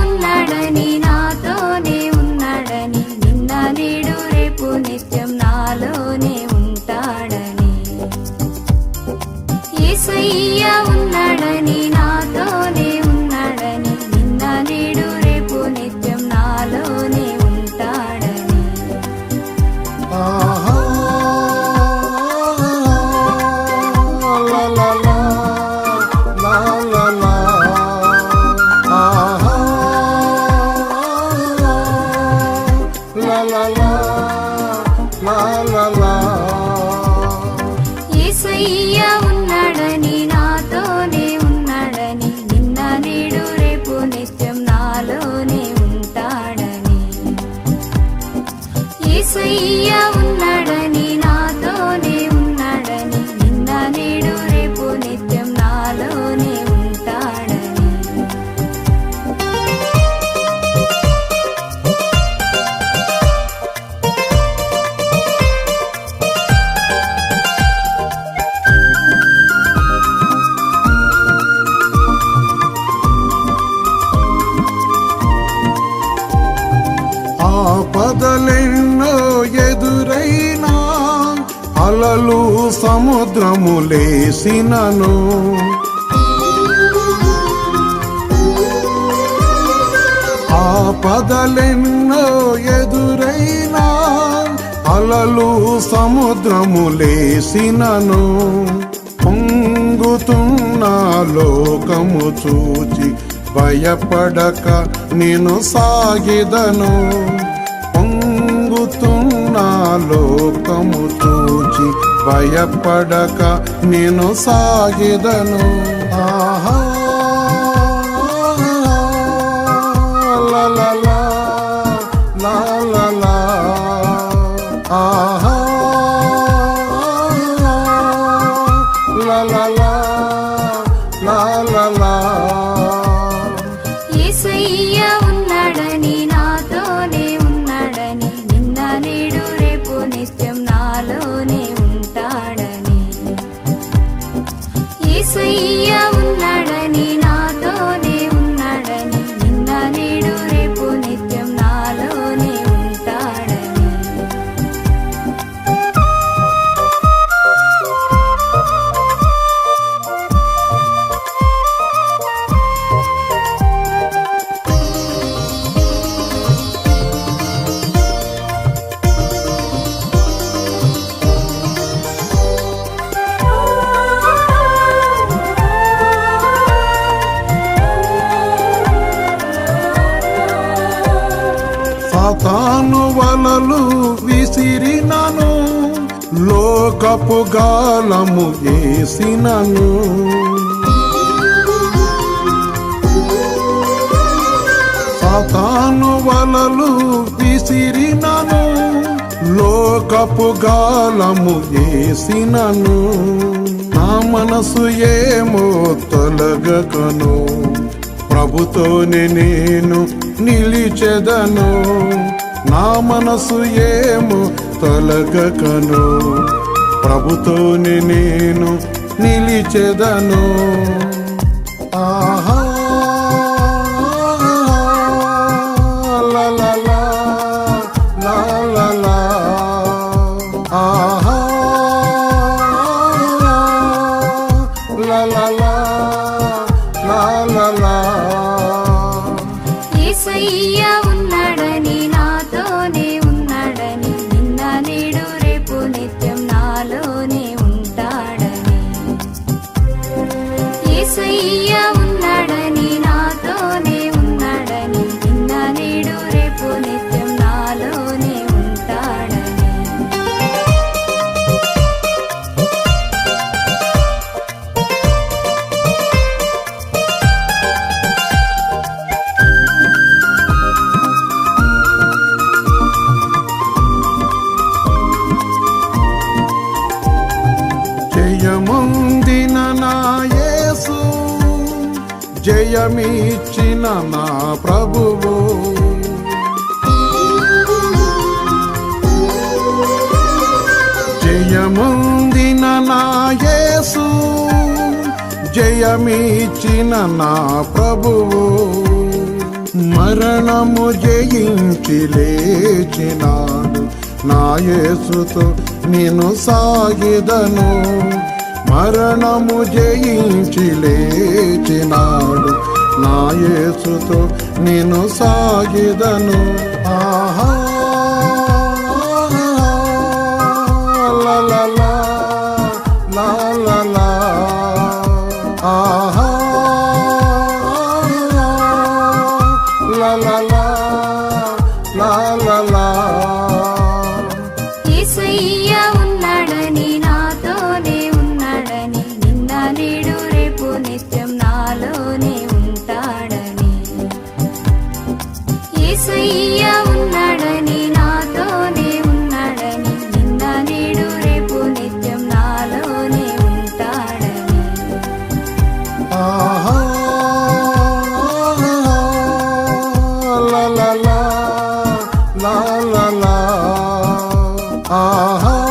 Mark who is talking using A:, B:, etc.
A: ఉన్నాడని నాతోనే ఉన్నాడని నిన్న నాలోనే ఉంటాడని. ఏసయ్య ఏసయ్య ఉన్నాడని
B: అలలు సముద్రములేసినను. ఆపదలెన్నో ఎదురైనా అలలు సముద్రములేసినను. పొంగుతున్న లోకము చూచి భయపడక నేను సాగిదను. పొంగుతున్న లోకము చూచి భయపడక నేను సాగిదను. ఆహా. లా లా లా లా లా. వలలు విసిరినను లోకపు గాలము వేసినను సాతాను వలలు విసిరినను లోకపు గాలము వేసినను నా మనసు ఏమో తొలగకను ప్రభుతోనే నేను నిలిచెదను. నా మనసు ఏమో తొలగకను. ప్రభుతోని నేను నిలిచెదను. ఆహా జయమిచ్చిన నా ప్రభువు. జయముందిన నా యేసు జయమిచ్చిన నా ప్రభువు. మరణము జయించి లేచినాడు నా యేసుతో నేను సాగిదను. మరణము జయించి యేసుతో నేను సాగిదను. heart.